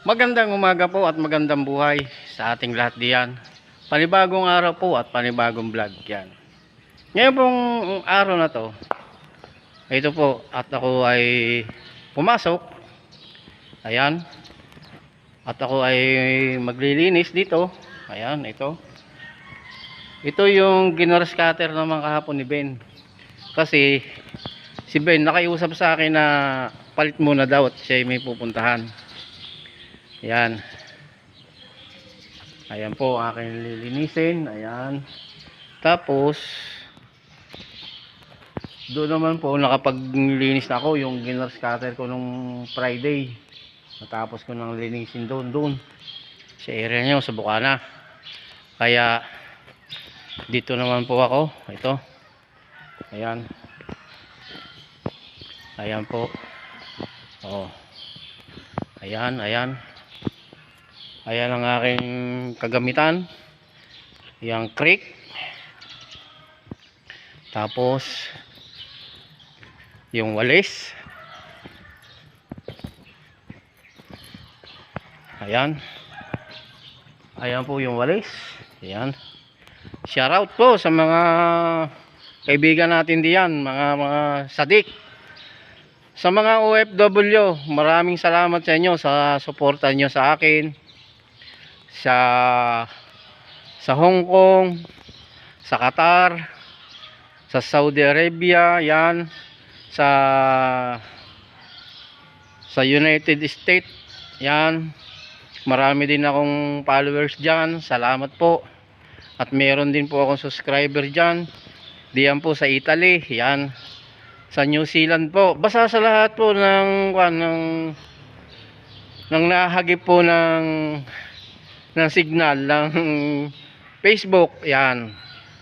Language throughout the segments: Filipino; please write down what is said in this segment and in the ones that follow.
Magandang umaga po at magandang buhay sa ating lahat diyan. Panibagong araw po at panibagong vlog yan. Ngayon pong araw na to, ito po at ako ay pumasok. Ayan. At ako ay maglilinis dito. Ayan, ito. Ito yung ginor scatter naman kahapon ni Ben. Kasi si Ben nakiusap sa akin na palit muna daw at siya ay may pupuntahan. Ayan. Ayan po ang aking lilinisin. Ayan. Tapos, doon naman po nakapaglinis na ako yung ginor scatter ko nung Friday. Natapos ko nang linisin doon, doon. Sa area nyo, sa Bukana. Kaya, dito naman po ako. Ito. Ayan. Ayan po. Oh. Ayan, ayan. Ayan ang aking kagamitan. Yang creek. Tapos yung walis. Ayan. Ayan po yung walis. Ayan. Shout out po sa mga kaibigan natin diyan, mga mga sadik. Sa mga OFW, maraming salamat sa inyo sa suporta nyo sa akin. Sa sa Hong Kong, sa Qatar, sa Saudi Arabia, yan, sa sa United States, yan. Marami din akong followers diyan. Salamat po. At meron din po akong subscriber diyan. Diyan po sa Italy, yan sa New Zealand po. Basta sa lahat po ng ng ng nahagip po ng ng signal ng Facebook. Yan.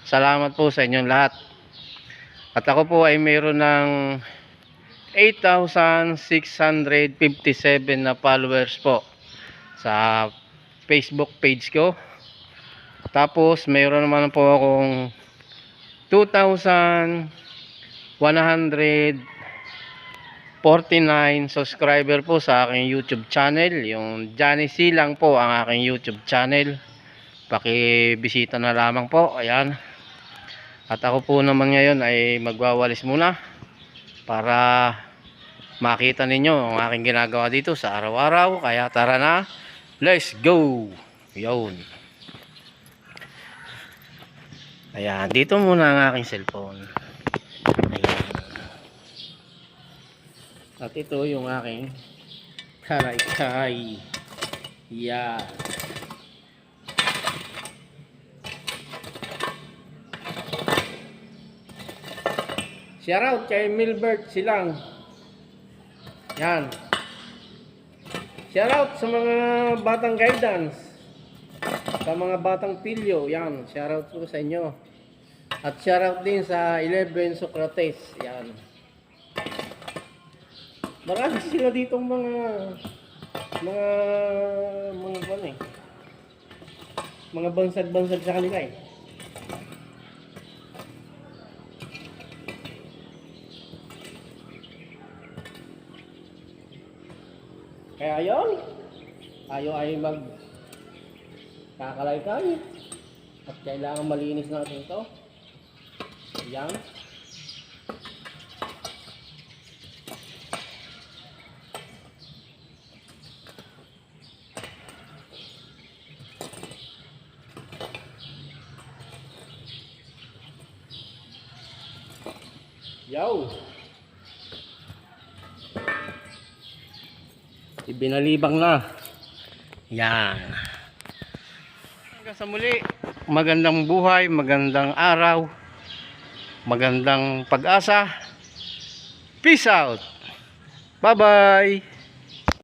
Salamat po sa inyong lahat. At ako po ay mayroon ng 8,657 na followers po sa Facebook page ko. Tapos mayroon naman po akong 2,000 149 subscriber po sa aking YouTube channel. Yung Johnny C lang po ang aking YouTube channel. Paki-bisita na lamang po. Ayan. At ako po naman ngayon ay magwawalis muna para makita ninyo ang aking ginagawa dito sa araw-araw. Kaya tara na. Let's go! Yun. Ayan. Dito muna ang aking cellphone. At ito yung aking karaykay. Yan. Shout out kay Milbert Silang. Yan. Shout out sa mga batang guidance. Sa mga batang pilyo. Yan. Shout out po sa inyo. At shout out din sa 11 Socrates. Yan. Marami sila ditong mga mga mga ano eh. Mga bansag-bansag sa kanila eh. Kaya yun, ayaw ay mag kakalaykay. At kailangan malinis natin ito. Yan. Yaw. Ibinalibang na. Yan. Hanggang sa muli. Magandang buhay, magandang araw, magandang pag-asa. Peace out. Bye-bye.